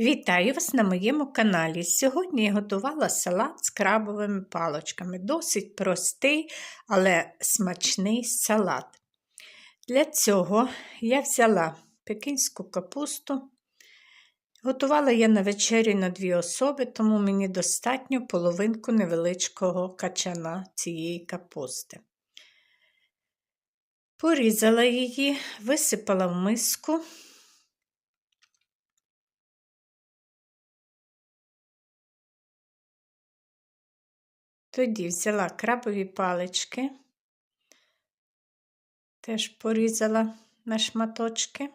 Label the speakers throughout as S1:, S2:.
S1: Вітаю вас на моєму каналі. Сьогодні я готувала салат з крабовими палочками. Досить простий, але смачний салат. Для цього я взяла пекінську капусту. Готувала я на вечері на дві особи, тому мені достатньо половинку невеличкого качана цієї капусти. Порізала її, висипала в миску. Тоді взяла крабові палички, теж порізала на шматочки.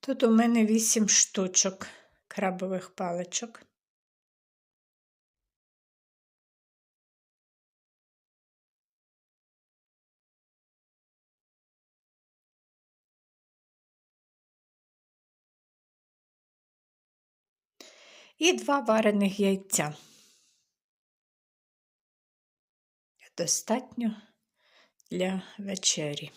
S1: Тут у мене 8 штучок крабових паличок. І два варених яйця. Достатньо для вечері.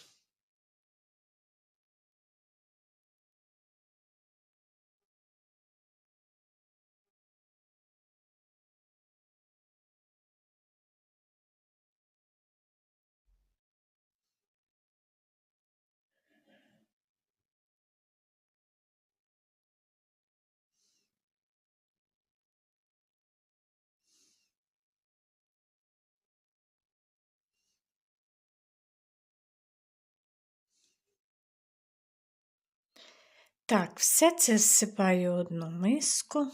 S1: Так, все це всипаю в одну миску.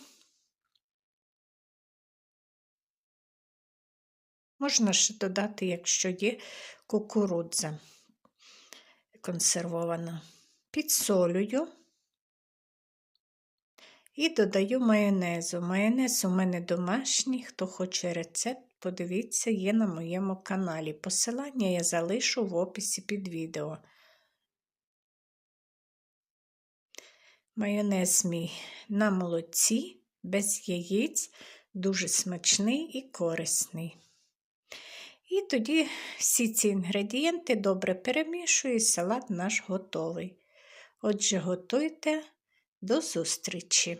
S1: Можна ще додати, якщо є кукурудза консервована. Підсолюю і додаю майонезу. Майонез у мене домашній, хто хоче рецепт, подивіться, є на моєму каналі. Посилання я залишу в описі під відео. Майонез мій на молоці, без яєць, дуже смачний і корисний. І тоді всі ці інгредієнти добре перемішую, і салат наш готовий. Отже, готуйте до зустрічі!